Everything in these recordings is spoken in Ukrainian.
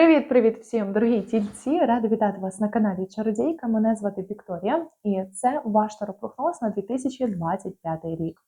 Привіт-привіт всім, дорогі тільці! Рада вітати вас на каналі Чародійка. Мене звати Вікторія, і це ваш таропрогноз на 2025 рік.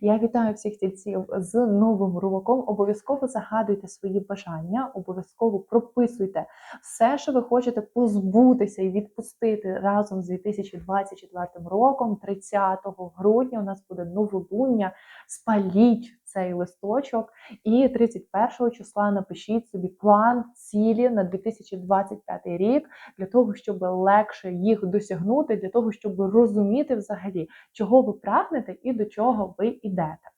Я вітаю всіх тільців з новим роком. Обов'язково загадуйте свої бажання, обов'язково прописуйте все, що ви хочете позбутися і відпустити разом з 2024 роком. 30 грудня у нас буде новолуння. Спаліть цей листочок, і 31 числа напишіть собі план цілі на 2025 рік для того, щоб легше їх досягнути, для того, щоб розуміти взагалі, чого ви прагнете і до чого ви йдете.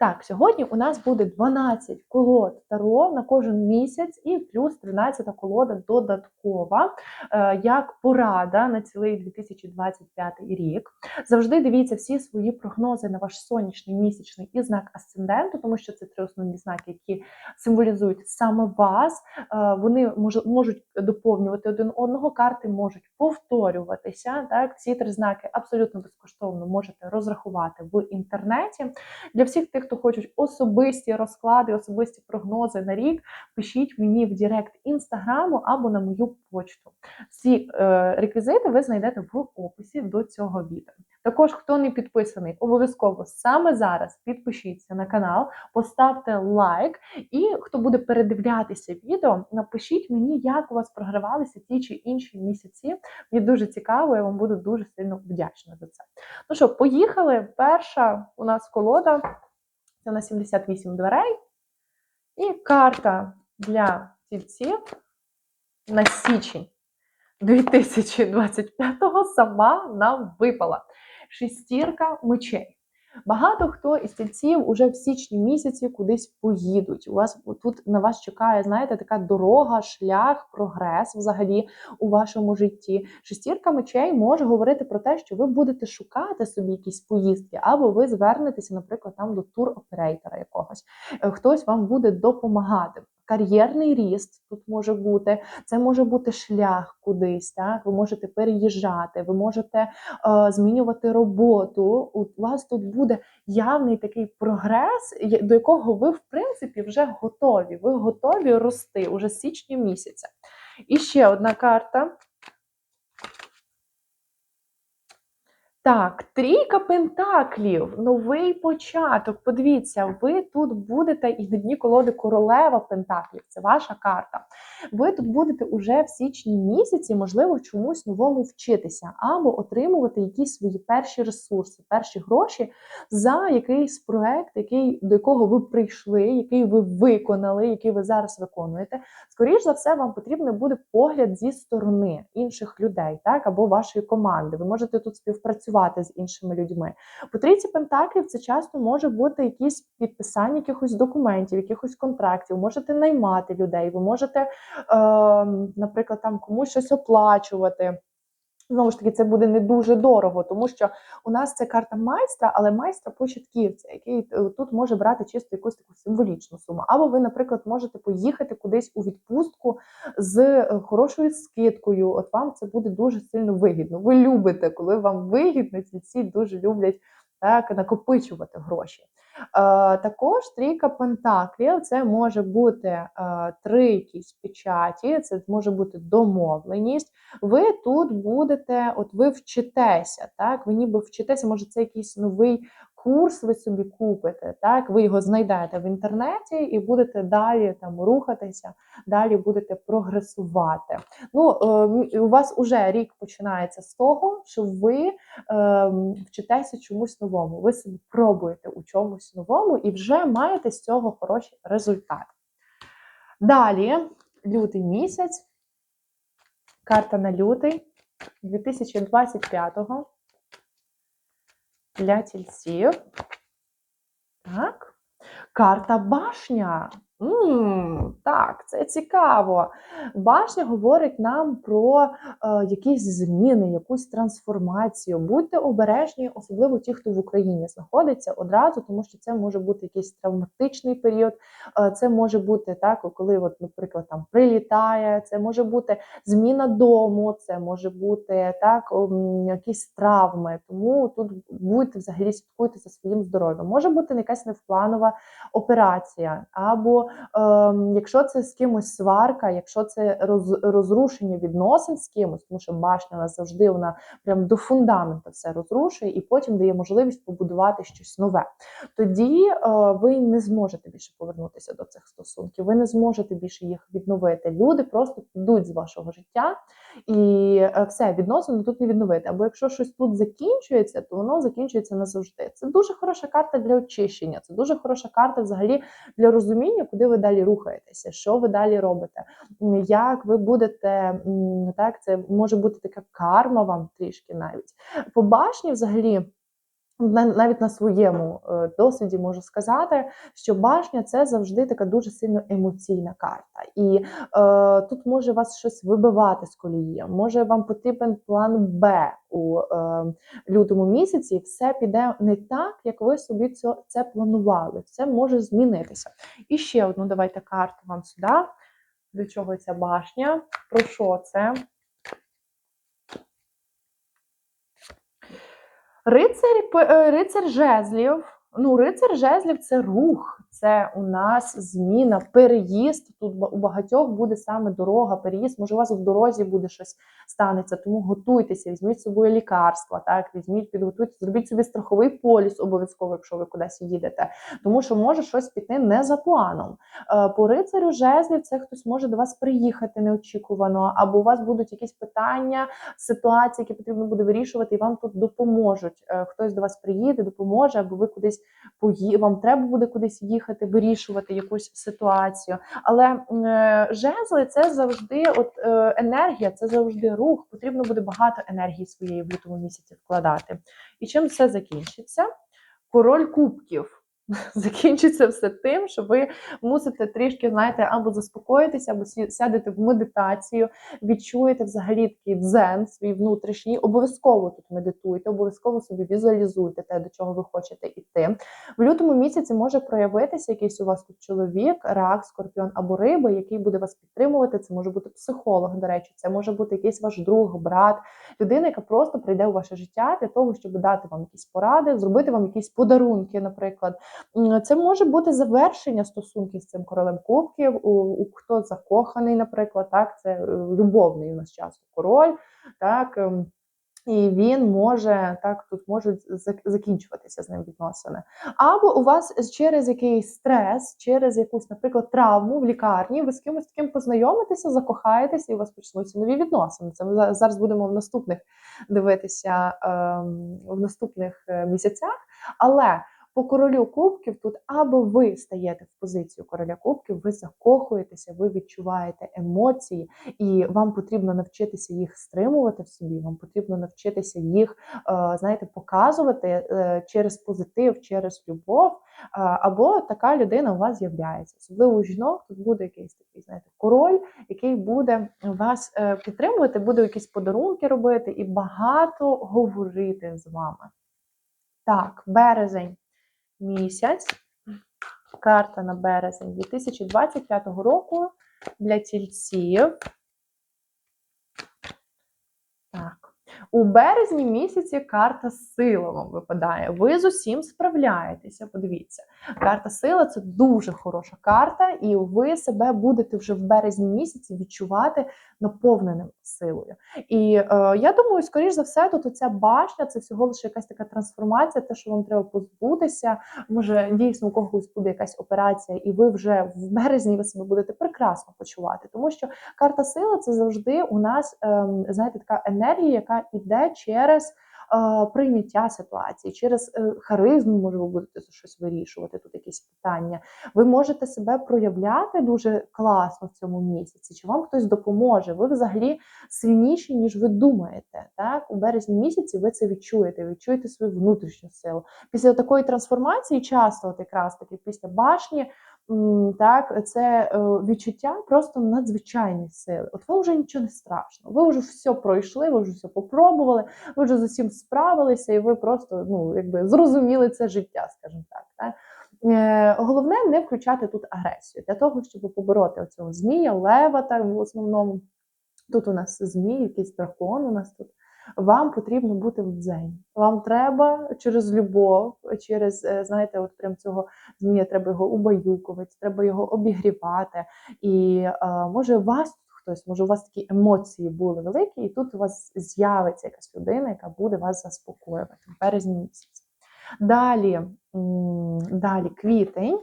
Так, сьогодні у нас буде 12 колод Таро на кожен місяць, і плюс 13 колода додаткова, е, як порада на цілий 2025 рік. Завжди дивіться всі свої прогнози на ваш сонячний, місячний і знак асценденту, тому що це три основні знаки, які символізують саме вас. Е, Вони можуть доповнювати один одного, карти можуть повторюватися. Так, всі три знаки абсолютно безкоштовно можете розрахувати в інтернеті. Для всіх тих, хто хочуть особисті розклади, особисті прогнози на рік, пишіть мені в Директ інстаграму або на мою почту. Всі е, реквізити ви знайдете в описі до цього відео. Також, хто не підписаний, обов'язково саме зараз підпишіться на канал, поставте лайк, і хто буде передивлятися відео, напишіть мені, як у вас програвалися ті чи інші місяці. Мені дуже цікаво, я вам буду дуже сильно вдячна за це. Ну що, поїхали. Перша у нас колода це на 78 дверей. І карта для тільців на січень 2025-го сама нам випала. Шестірка мечей. Багато хто із тільців уже в січні місяці кудись поїдуть. У вас тут на вас чекає, знаєте, така дорога, шлях, прогрес взагалі у вашому житті. Шестірка мечей може говорити про те, що ви будете шукати собі якісь поїздки, або ви звернетеся, наприклад, там до тур-оперейтора якогось. Е, Хтось вам буде допомагати. Кар'єрний ріст тут може бути, це може бути шлях кудись. Так, ви можете переїжджати, ви можете е, змінювати роботу. У вас тут буде явний такий прогрес, до якого ви, в принципі, вже готові. Ви готові рости уже з січня місяця. І ще одна карта. Так, трійка пентаклів, новий початок. Подивіться, ви тут будете і на дні колоди королева пентаклів. Це ваша карта. Ви тут будете уже в січні місяці, можливо, чомусь новому вчитися або отримувати якісь свої перші ресурси, перші гроші за якийсь проект, який до якого ви прийшли, який ви виконали, який ви зараз виконуєте. Скоріше за все, вам потрібен буде погляд зі сторони інших людей, так або вашої команди. Ви можете тут співпрацювати з іншими людьми. По трійці пентаклів це часто може бути якісь підписання якихось документів, якихось контрактів. Можете наймати людей, ви можете, е, наприклад, там комусь щось оплачувати. Знову ж таки, це буде не дуже дорого, тому що у нас це карта майстра, але майстра початківця, який е, тут може брати чисто якусь таку символічну суму. Або ви, наприклад, можете поїхати кудись у відпустку з е, хорошою скидкою. От вам це буде дуже сильно вигідно. Ви любите, коли вам вигідно, ці дуже люблять так накопичувати гроші. Е, також трійка пентаклів це може бути е, три якісь печаті, це може бути домовленість. Ви тут будете, от ви вчитеся, так? Ви ніби вчитеся, може, це якийсь новий курс ви собі купите, так? Ви його знайдете в інтернеті і будете далі там рухатися, далі будете прогресувати. Ну, е, у вас уже рік починається з того, що ви ем, вчитеся чомусь новому. Ви себе пробуєте у чомусь новому і вже маєте з цього хороші результати. Далі, лютий місяць, карта на лютий 2025-го для тільців. Так. Карта башня. М так, це цікаво. Башня говорить нам про е, якісь зміни, якусь трансформацію. Будьте обережні, особливо ті, хто в Україні знаходиться одразу, тому що це може бути якийсь травматичний період. Е, це може бути так, коли, от, наприклад, там прилітає, це може бути зміна дому, це може бути так, якісь травми. Тому тут будьте взагалі слідкуйте за своїм здоров'ям. Може бути якась невпланова операція, або якщо це з кимось сварка, якщо це роз, розрушення відносин з кимось, тому що башня нас завжди вона прям до фундаменту все розрушує і потім дає можливість побудувати щось нове. Тоді е, ви не зможете більше повернутися до цих стосунків, ви не зможете більше їх відновити. Люди просто підуть з вашого життя, і е, все відносини тут не відновити. Або якщо щось тут закінчується, то воно закінчується назавжди. Це дуже хороша карта для очищення. Це дуже хороша карта взагалі для розуміння, куди ви далі рухаєтеся, що ви далі робите, як ви будете так. Це може бути така карма вам трішки навіть по башні, взагалі. На- Навіть на своєму е, досвіді можу сказати, що башня це завжди така дуже сильно емоційна карта, і е, тут може вас щось вибивати з колії. Може вам потрібен план Б у е, лютому місяці. Все піде не так, як ви собі це, це планували. Все може змінитися. І ще одну давайте карту вам сюди. Для чого ця башня? Про що це? Рицарь, п- е, рицар жезлів. Ну, рицар жезлів це рух, це у нас зміна, переїзд. Тут у багатьох буде саме дорога, переїзд. Може, у вас в дорозі буде щось станеться, тому готуйтеся, візьміть з собою лікарства, так, візьміть, підготуйте, зробіть собі страховий поліс обов'язково, якщо ви кудись їдете, тому що може щось піти не за планом. Е, По рицарю жезлів це хтось може до вас приїхати неочікувано, або у вас будуть якісь питання, ситуації, які потрібно буде вирішувати, і вам тут допоможуть. Е, Хтось до вас приїде, допоможе, або ви кудись пої... вам треба буде кудись їхати, вирішувати якусь ситуацію. Але е, жезли це завжди от е, енергія, це завжди рух. Потрібно буде багато енергії своєї в лютому місяці вкладати. І чим все закінчиться? Король кубків. Закінчиться все тим, що ви мусите трішки, знаєте, або заспокоїтися, або сядете в медитацію, відчуєте взагалі такий дзен свій внутрішній. Обов'язково тут медитуйте, обов'язково собі візуалізуйте те, до чого ви хочете йти. В лютому місяці може проявитися якийсь у вас тут чоловік, рак, скорпіон або риба, який буде вас підтримувати. Це може бути психолог, до речі, це може бути якийсь ваш друг, брат, людина, яка просто прийде у ваше життя для того, щоб дати вам якісь поради, зробити вам якісь подарунки, наприклад. Це може бути завершення стосунків з цим королем кубків. У, у хто закоханий, наприклад, так це е, любовний у нас часто король, так. ем, І він може так тут можуть закінчуватися з ним відносини. Або у вас через якийсь стрес, через якусь, наприклад, травму в лікарні, ви з кимось таким познайомитеся, закохаєтеся, і у вас почнуться нові відносини. Це ми зараз будемо в наступних дивитися ем, в наступних е, місяцях. Але по королю кубків тут або ви стаєте в позицію короля кубків, ви закохуєтеся, ви відчуваєте емоції, і вам потрібно навчитися їх стримувати в собі. Вам потрібно навчитися їх, е, знаєте, показувати е, через позитив, через любов. Е, Або така людина у вас з'являється. Особливо жінок тут буде якийсь такий, знаєте, король, який буде вас підтримувати, буде якісь подарунки робити і багато говорити з вами. Так, березень місяць. Карта на березень 2025 року для тільців. Так. У березні місяці карта сила вам випадає. Ви з усім справляєтеся. Подивіться, карта сила це дуже хороша карта, і ви себе будете вже в березні місяці відчувати наповненим силою. І е, я думаю, скоріш за все, тут оця башня це всього лише якась така трансформація, те, що вам треба позбутися. Може, дійсно у когось буде якась операція, і ви вже в березні ви себе будете прекрасно почувати, тому що карта сила це завжди у нас, е, знаєте, така енергія, яка йде через. Прийняття ситуації через е, харизму, може, ви будете щось вирішувати, тут якісь питання. Ви можете себе проявляти дуже класно в цьому місяці. Чи вам хтось допоможе? Ви взагалі сильніші, ніж ви думаєте. Так, у березні місяці ви це відчуєте, відчуєте свою внутрішню силу. Після такої трансформації, часто, от якраз таки після башні, так, це е, відчуття просто надзвичайної сили. От вам вже нічого не страшно. Ви вже все пройшли, ви вже все попробували, ви вже з усім справилися, і ви просто ну, якби зрозуміли це життя, скажімо так. так? Е, Головне не включати тут агресію для того, щоб побороти оцього змія, лева, так в основному. Тут у нас змій, якийсь дракон у нас тут Вам потрібно бути в дзені. Вам треба через любов, через, е, знаєте, от прям цього змія, треба його убаюкувати, треба його обігрівати. І е, може у вас хтось, може у вас такі емоції були великі, і тут у вас з'явиться якась людина, яка буде вас заспокоювати в березні місяці. Далі, далі квітень,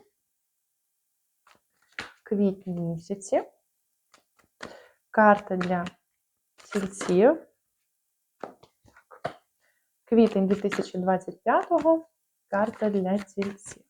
квітні місяці. Карта для тільців. Квітень 2025-го. Карта для тільців.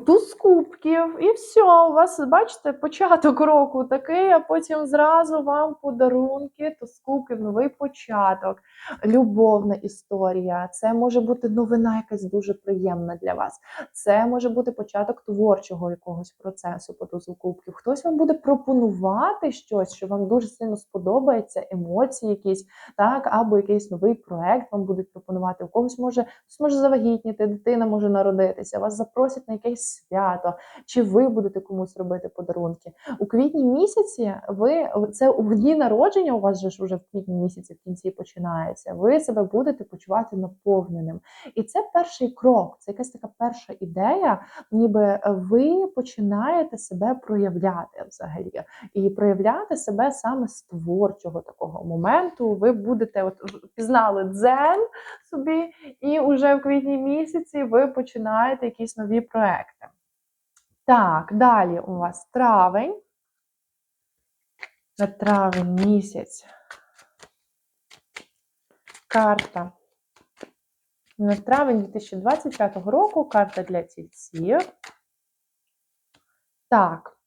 Туз кубків, і все. У вас, бачите, початок року такий, а потім зразу вам подарунки, туз кубків, новий початок, любовна історія. Це може бути новина якась дуже приємна для вас. Це може бути початок творчого якогось процесу по тузу кубків. Хтось вам буде пропонувати щось, що вам дуже сильно сподобається, емоції якісь, так, або якийсь новий проект вам будуть пропонувати. У когось може, може завагітніти, дитина може народитися, вас запросять на якесь свято, чи ви будете комусь робити подарунки. У квітні місяці ви це у дні народження, у вас же ж вже в квітні місяці в кінці починається. Ви себе будете почувати наповненим. І це перший крок, це якась така перша ідея, ніби ви починаєте себе проявляти взагалі. І проявляти себе саме з творчого такого моменту. Ви будете, от пізнали дзен собі, і вже в квітні місяці ви починаєте якісь нові проекти. Так, далі у вас травень. На травень місяць. Карта. На травень 2025 року карта для тільців. Так,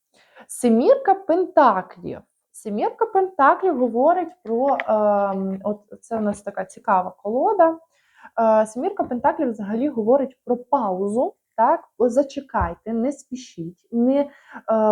семірка пентаклів. Семірка пентаклів говорить про, е, от це у нас така цікава колода. Е, Семірка пентаклів взагалі говорить про паузу. Так, зачекайте, не спішіть, не е,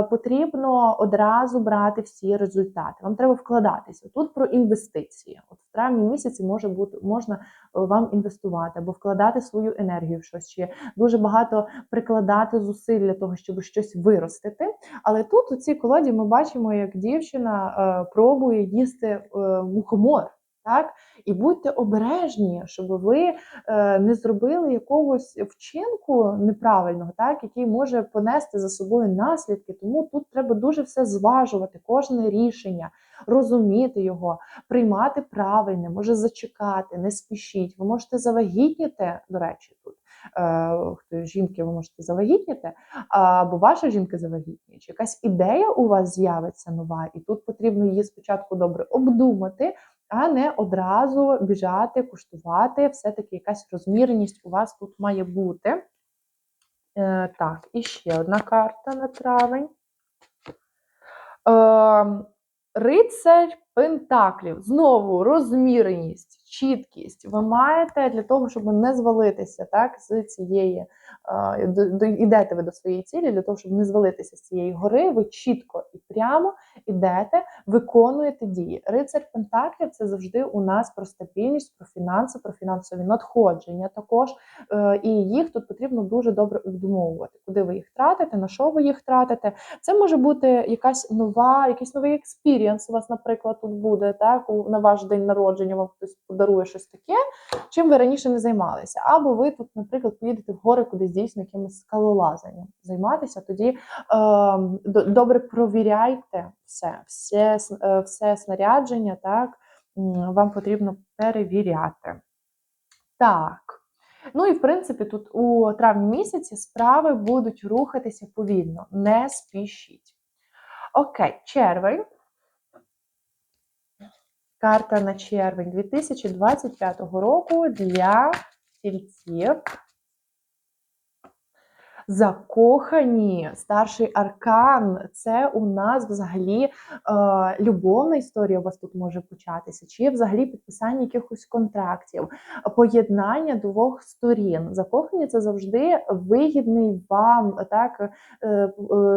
потрібно одразу брати всі результати. Вам треба вкладатися. Тут про інвестиції. От в травні місяці може бути можна е, вам інвестувати або вкладати свою енергію в щось, чи дуже багато прикладати зусиль для того, щоб щось виростити. Але тут у цій колоді ми бачимо, як дівчина е, пробує їсти е, мухомор. Так, і будьте обережні, щоб ви е, не зробили якогось вчинку неправильного, так, який може понести за собою наслідки. Тому тут треба дуже все зважувати, кожне рішення, розуміти його, приймати правильне, може зачекати, не спішіть. Ви можете завагітніти, до речі, тут. Е, хто жінки, ви можете завагітніти, або ваша жінка завагітніє, чи якась ідея у вас з'явиться нова, і тут потрібно її спочатку добре обдумати а не одразу біжати, куштувати. Все-таки якась розміреність у вас тут має бути. Е, Так, і ще одна карта на травень. Е, Рицарь Пентаклів. Знову розміреність, чіткість. Ви маєте для того, щоб не звалитися так, з цієї, е, йдете ви до своєї цілі, для того, щоб не звалитися з цієї гори, ви чітко і прямо йдете, виконуєте дії. Рицар Пентаклів це завжди у нас про стабільність, про фінанси, про фінансові надходження також. Е, і їх тут потрібно дуже добре обдумовувати, куди ви їх тратите, на що ви їх тратите. Це може бути якась нова, якийсь новий експірієнс у вас, наприклад, тут буде так, на ваш день народження вам хтось подарує щось таке, чим ви раніше не займалися. Або ви тут, наприклад, поїдете в гори кудись дійсно якимось скалолазанням займатися, тоді е, добре провіряйте все, все, е, все снарядження, так, вам потрібно перевіряти. Так. Ну і в принципі, тут у травні місяці справи будуть рухатися повільно, не спішіть. Окей, червень. Карта на червень 2025 року для тільців закохані, старший аркан це у нас взагалі е, любовна історія у вас тут може початися, чи взагалі підписання якихось контрактів, поєднання двох сторін. Закохані це завжди вигідний вам так е, е,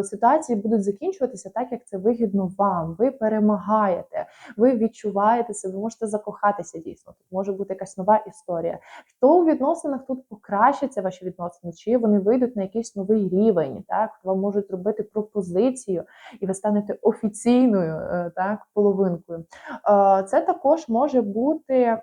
ситуації будуть закінчуватися так, як це вигідно вам. Ви перемагаєте, ви відчуваєте себе, ви можете закохатися дійсно. Тут може бути якась нова історія. Хто у відносинах тут покращиться ваші відносини, чи вони вийдуть на якийсь якийсь новий рівень, так вам можуть зробити пропозицію, і ви станете офіційною е, так половинкою. Е, Це також може бути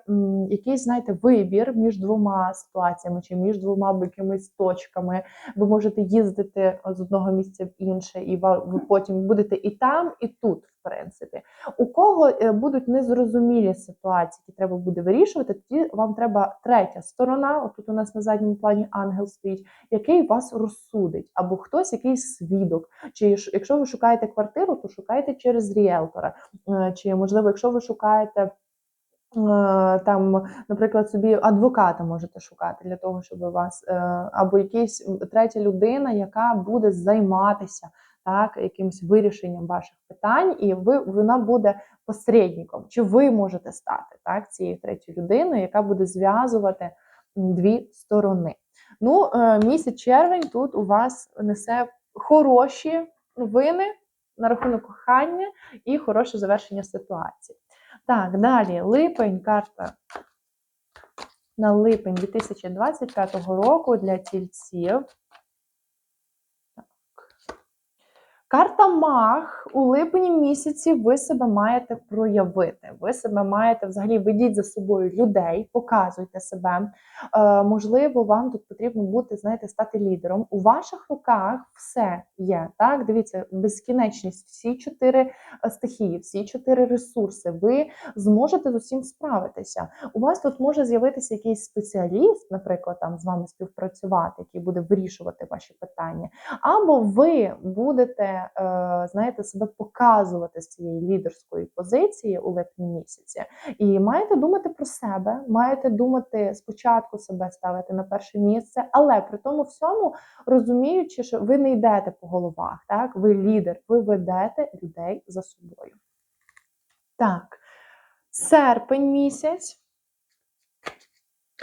якийсь, знаєте, вибір між двома ситуаціями чи між двома якимись точками. Ви можете їздити з одного місця в інше, і ви потім будете і там, і тут, принципі. У кого е, будуть незрозумілі ситуації, які треба буде вирішувати, тоді вам треба третя сторона. Отут у нас на задньому плані ангел стоїть, який вас розсудить, або хтось якийсь свідок. Чи якщо ви шукаєте квартиру, то шукайте через ріелтора. Е, Чи можливо, якщо ви шукаєте. е, Там, наприклад, собі адвоката можете шукати для того, щоб вас або якась третя людина, яка буде займатися так, якимось вирішенням ваших питань, і ви вона буде посередником. Чи ви можете стати так, цією третьою людиною, яка буде зв'язувати дві сторони? Ну, е, місяць червень тут у вас несе хороші новини на рахунок кохання і хороше завершення ситуації. Так, далі липень, карта на липень 2025 року для тільців. Карта Мах у липні місяці ви себе маєте проявити. Ви себе маєте взагалі ведіть за собою людей, показуйте себе. Е, можливо, вам тут потрібно бути, знаєте, стати лідером. У ваших руках все є. Так, дивіться, безкінечність, всі чотири е, стихії, всі чотири ресурси. Ви зможете з усім справитися. У вас тут може з'явитися якийсь спеціаліст, наприклад, там з вами співпрацювати, який буде вирішувати ваші питання. Або ви будете, е, знаєте, себе показувати з цієї лідерської позиції у липні місяці, і маєте думати про себе, маєте думати спочатку себе ставити на перше місце, але при тому всьому розуміючи, що ви не йдете по головах, так ви лідер, ви ведете людей за собою. Так, серпень місяць.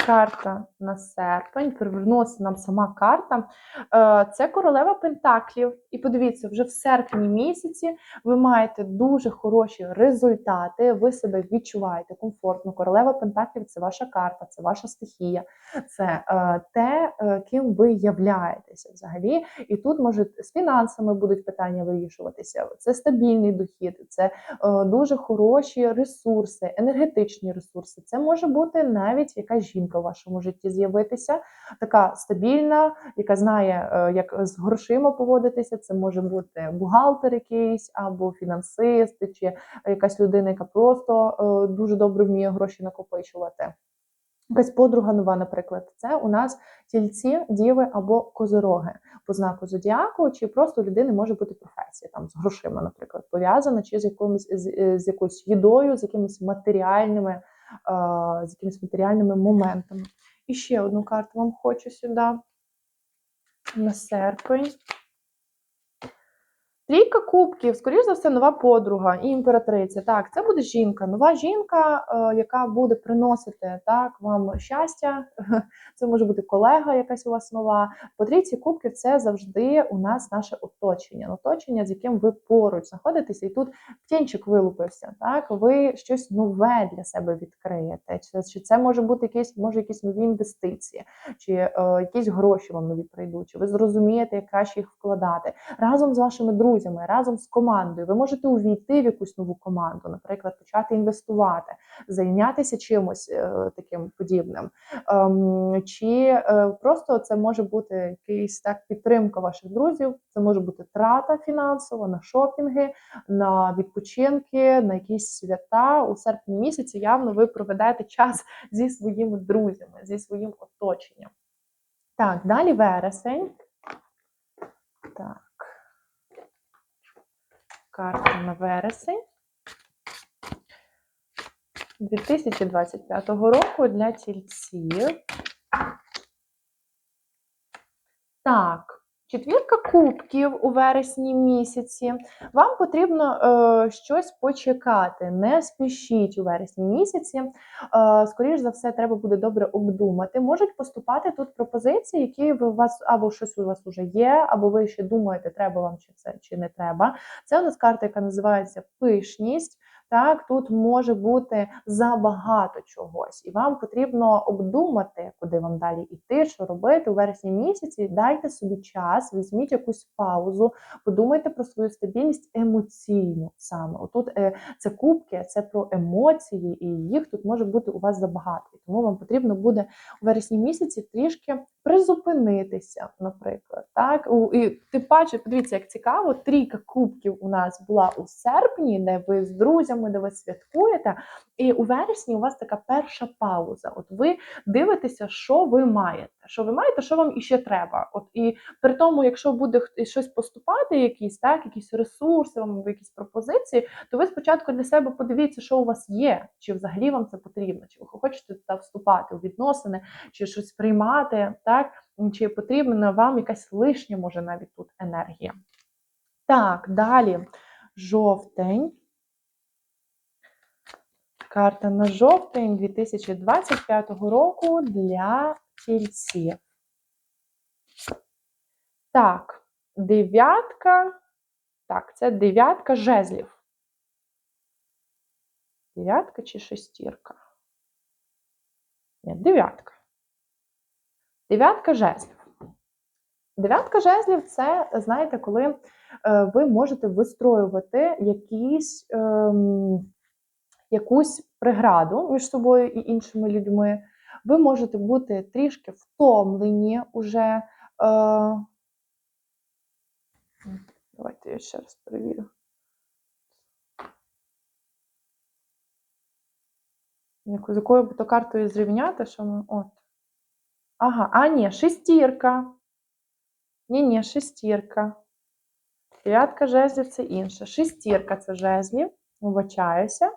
Карта на серпень, привернулася нам сама карта. Е, Це королева Пентаклів. І подивіться, вже в серпні місяці ви маєте дуже хороші результати, ви себе відчуваєте комфортно. Королева Пентаклів це ваша карта, це ваша стихія, це е, те, е, ким ви являєтеся взагалі. І тут може з фінансами будуть питання вирішуватися. Це стабільний дохід, це дуже хороші ресурси, енергетичні ресурси. Це може бути навіть якась жінка в вашому житті з'явитися, така стабільна, яка знає, е, як з грошима поводитися. Це може бути бухгалтер якийсь або фінансист, чи якась людина, яка просто е, дуже добре вміє гроші накопичувати. Якась подруга нова, наприклад, це у нас тільці, діви або козороги по знаку зодіаку, чи просто у людини може бути професія там з грошима, наприклад, пов'язана, чи з якимось з, з якоюсь їдою, з якимись матеріальними, з якимись матеріальними моментами. І ще одну карту вам хочу сюди на серпень. Трійка кубків, скоріш за все, нова подруга і імператриця. Так, це буде жінка, нова жінка, е, яка буде приносити так вам щастя. Це може бути колега, якась у вас нова. По трійці кубків це завжди у нас наше оточення. Оточення, з яким ви поруч знаходитеся, і тут птінчик вилупився. Так, ви щось нове для себе відкриєте. Чи, це може бути якісь, може, якісь нові інвестиції, чи е, якісь гроші вам нові прийдуть, чи ви зрозумієте, як краще їх вкладати разом з вашими друзями, разом з командою. Ви можете увійти в якусь нову команду, наприклад, почати інвестувати, зайнятися чимось е, таким подібним. Ем, чи е, просто це може бути якийсь так підтримка ваших друзів, це може бути трата фінансова на шопінги, на відпочинки, на якісь свята у серпні місяці. Явно ви проведете час зі своїми друзями, зі своїм оточенням. Так, далі вересень. Так. Карта на вересень 2025 року для тільців. Так, четвірка кубків у вересні місяці. Вам потрібно е, щось почекати. Не спішіть у вересні місяці. Е, скоріш за все, треба буде добре обдумати. Можуть поступати тут пропозиції, які ви вас або щось у вас вже є, або ви ще думаєте, треба вам чи це чи не треба. Це у нас карта, яка називається пишність. Так, тут може бути забагато чогось, і вам потрібно обдумати, куди вам далі йти, що робити у вересні місяці. Дайте собі час, візьміть якусь паузу, подумайте про свою стабільність емоційну саме. Отут е, це кубки, це про емоції, і їх тут може бути у вас забагато. І Тому вам потрібно буде у вересні місяці трішки призупинитися, наприклад. Так, і тим паче, подивіться, як цікаво, трійка кубків у нас була у серпні, де ви з друзями, де ви святкуєте. І у вересні у вас така перша пауза. От ви дивитеся, що ви маєте. Що ви маєте, що вам іще треба. От і при тому, якщо буде щось поступати, якісь так, якісь ресурси, вам якісь пропозиції, то ви спочатку для себе подивіться, що у вас є, чи взагалі вам це потрібно, чи ви хочете туди вступати у відносини, чи щось приймати, так чи потрібна вам якась лишня, може навіть тут енергія. Так, далі жовтень. Карта на жовтень 2025 року для тільців. Так, дев'ятка. Так, це дев'ятка жезлів. Дев'ятка чи шестірка? Ні, дев'ятка. Дев'ятка жезлів. Дев'ятка жезлів це, знаєте, коли е, ви можете вистроювати якісь, ем, якусь преграду між собою і іншими людьми. Ви можете бути трішки втомлені уже. Е, давайте я ще раз перевірю. З якою б то картою зрівняти, що ми. От. Ага, а ні, шестірка. Ні, ні, шестірка. Дев'ятка жезлів це інше. Шестірка це жезлів. Вибачаюся.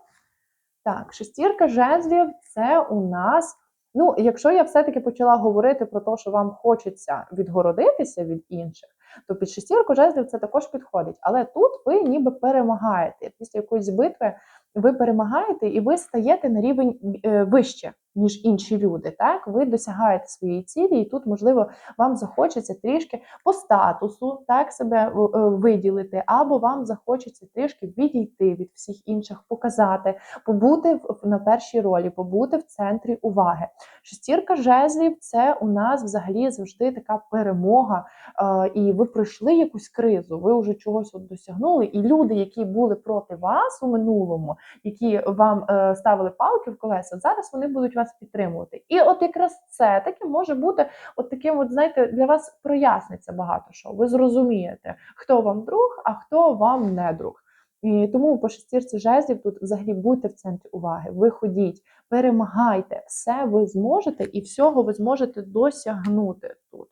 Так, шестірка жезлів це у нас. Ну, якщо я все-таки почала говорити про те, що вам хочеться відгородитися від інших, то під шестірку жезлів це також підходить. Але тут ви ніби перемагаєте. Після якоїсь битви ви перемагаєте і ви стаєте на рівень е, вище, ніж інші люди. Так, ви досягаєте своєї цілі, і тут, можливо, вам захочеться трішки по статусу так себе е, е, виділити, або вам захочеться трішки відійти від всіх інших, показати, побути на першій ролі, побути в центрі уваги. Шестірка жезлів це у нас взагалі завжди така перемога, е, і ви пройшли якусь кризу, ви вже чогось от досягнули, і люди, які були проти вас у минулому, які вам ставили палки в колеса, зараз вони будуть вас підтримувати. І от якраз це таке може бути от таким, от знаєте, для вас проясниться багато що. Ви зрозумієте, хто вам друг, а хто вам не друг. І тому по шестірці жезлів тут взагалі будьте в центрі уваги. Ви ходіть, перемагайте, все ви зможете і всього ви зможете досягнути тут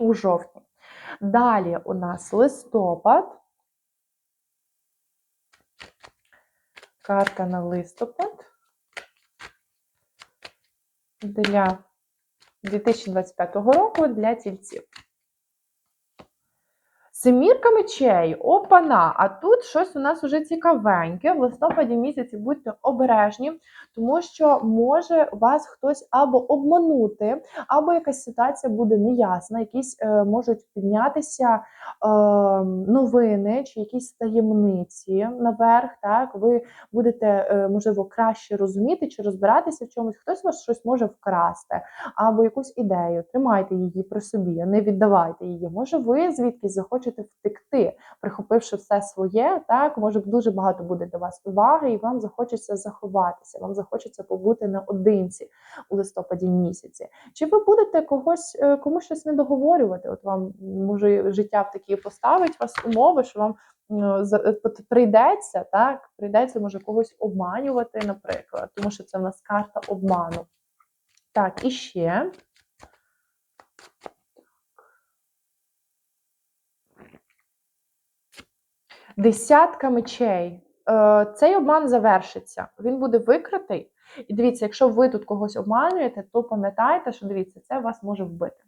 у жовтні. Далі у нас листопад. Карта на листопад для 2025 року для тільців. Семірка мечей, опана, а тут щось у нас уже цікавеньке. В листопаді місяці будьте обережні, тому що може вас хтось або обманути, або якась ситуація буде неясна, якісь е, можуть піднятися е, новини чи якісь таємниці наверх. Так, ви будете, е, можливо, краще розуміти чи розбиратися в чомусь. Хтось вас щось може вкрасти, або якусь ідею. Тримайте її при собі, не віддавайте її. Може, ви звідкись захочете втекти, прихопивши все своє. Так, може дуже багато буде до вас уваги, і вам захочеться заховатися, вам захочеться побути наодинці у листопаді місяці. Чи ви будете когось е, комусь щось не договорювати? От вам може життя в такі поставить вас умови, що вам е, е, прийдеться, так, прийдеться може когось обманювати, наприклад, тому що це в нас карта обману. Так, і ще. Десятка мечей. Е, Цей обман завершиться. Він буде викритий. І дивіться, якщо ви тут когось обманюєте, то пам'ятайте, що дивіться, це вас може вбити.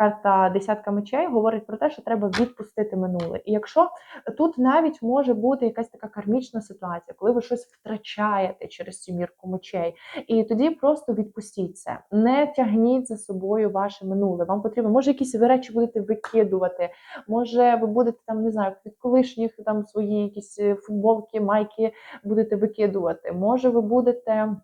Карта десятка мечей говорить про те, що треба відпустити минуле. І якщо тут навіть може бути якась така кармічна ситуація, коли ви щось втрачаєте через сімірку мечей, і тоді просто відпустіть це, не тягніть за собою ваше минуле. Вам потрібно, може, якісь речі будете викидувати, може, ви будете там, не знаю, від колишніх там свої якісь е, футболки, майки будете викидувати. Може, ви будете.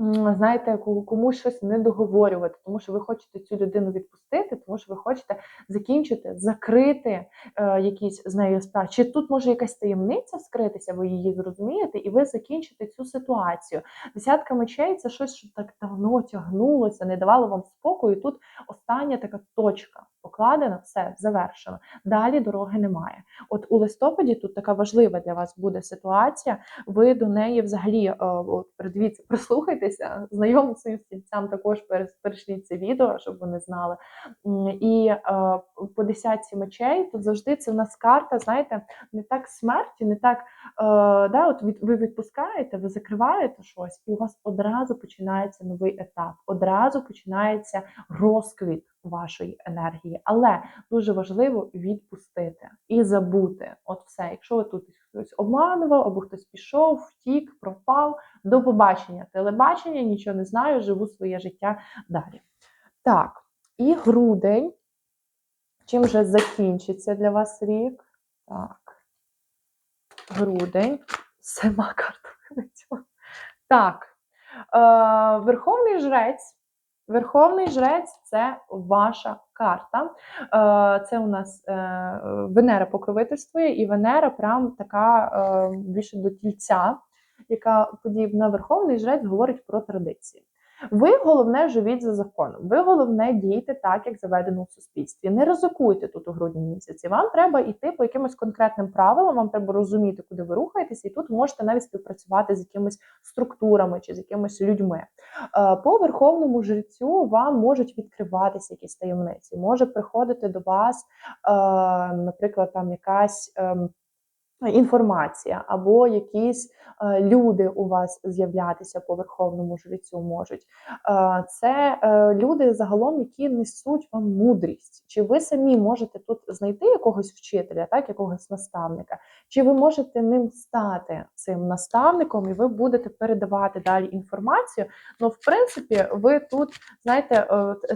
Знаєте, комусь щось не договорювати, тому що ви хочете цю людину відпустити, тому що ви хочете закінчити, закрити е, якісь з нею справи. Чи тут може якась таємниця вскритися, ви її зрозумієте, і ви закінчите цю ситуацію. Десятка мечей це щось, що так давно тягнулося, не давало вам спокою. Тут остання така точка покладена, все завершено. Далі дороги немає. От у листопаді тут така важлива для вас буде ситуація. Ви до неї взагалі е, от, придивіться, прислухайтеся, знайомим своїм стільцям також перешліть це відео, щоб вони знали. І е, по десятці мечей тут завжди це в нас карта, знаєте, не так смерті, не так. Е, да, от від, ви відпускаєте, ви закриваєте щось, і у вас одразу починається новий етап, одразу починається розквіт вашої енергії. Але дуже важливо відпустити і забути. От все. Якщо ви тут хтось обманував, або хтось пішов, втік, пропав. До побачення. Телебачення, нічого не знаю, живу своє життя далі. Так, і грудень. Чим же закінчиться для вас рік? Так. Грудень. Сама карта. Так. Е, Верховний жрець. Верховний жрець це ваша карта. Е, Це у нас е, Венера покровительствує, і Венера прям така е, більше до тільця, яка подібна. Верховний жрець говорить про традиції. Ви головне живіть за законом. Ви головне дійте так, як заведено в суспільстві. Не ризикуйте тут у грудні місяці. Вам треба йти по якимось конкретним правилам. Вам треба розуміти, куди ви рухаєтеся, і тут можете навіть співпрацювати з якимись структурами чи з якимись людьми. Е, По верховному жрецю вам можуть відкриватися якісь таємниці. Може приходити до вас, е, наприклад, там якась. Інформація або якісь е, люди у вас з'являтися по верховному жрецю можуть. Е, це е, люди загалом, які несуть вам мудрість. Чи ви самі можете тут знайти якогось вчителя, так, якогось наставника, чи ви можете ним стати цим наставником, і ви будете передавати далі інформацію. Ну, в принципі, ви тут знаєте,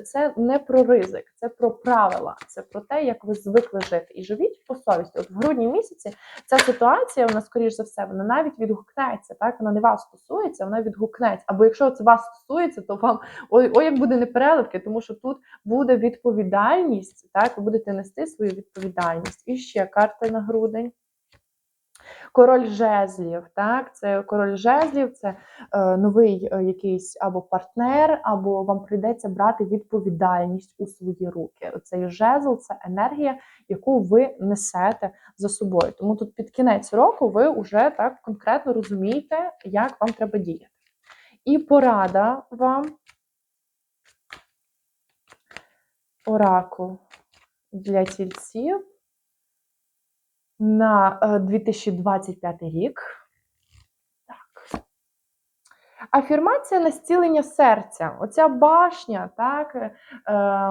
це не про ризик, це про правила, це про те, як ви звикли жити. І живіть по совісті. От в грудні місяці ця ситуація, вона, скоріш за все, вона навіть відгукнеться. Так, вона не вас стосується, вона відгукнеться. Або якщо це вас стосується, то вам ой, ой, як буде непереливки, тому що тут буде відповідальність. Так, ви будете нести свою відповідальність. І ще карта на грудень. Король жезлів, так, це король жезлів, це е, новий е, якийсь або партнер, або вам прийдеться брати відповідальність у свої руки. Цей жезл це енергія, яку ви несете за собою. Тому тут під кінець року ви вже так конкретно розумієте, як вам треба діяти. І порада вам оракул для тільців на е, 2025 рік. Так. Афірмація на зцілення серця. Оця башня, так, е,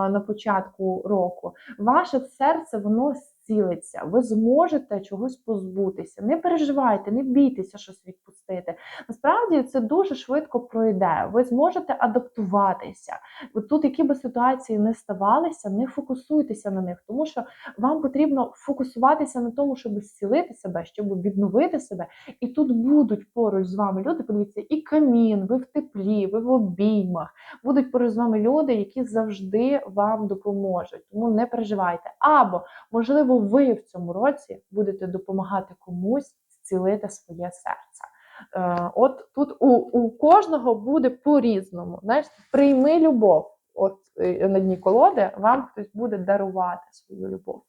на початку року. Ваше серце, воно зцілиться. Ви зможете чогось позбутися. Не переживайте, не бійтеся щось відпустити. Насправді це дуже швидко пройде. Ви зможете адаптуватися. От Тут, які би ситуації не ставалися, не фокусуйтеся на них, тому що вам потрібно фокусуватися на тому, щоб зцілити себе, щоб відновити себе. І тут будуть поруч з вами люди. Подивіться, і камін, ви в теплі, ви в обіймах. Будуть поруч з вами люди, які завжди вам допоможуть. Тому не переживайте. Або, можливо, ви в цьому році будете допомагати комусь зцілити своє серце. Е, От тут у, у кожного буде по-різному. Знаєш, прийми любов. От е, на дні колоди вам хтось буде дарувати свою любов.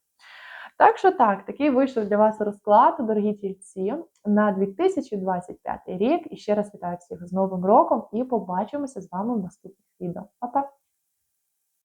Так що так, такий вийшов для вас розклад, дорогі тільці, на 2025 рік. І ще раз вітаю всіх з Новим роком і побачимося з вами в наступних відео. Па-па!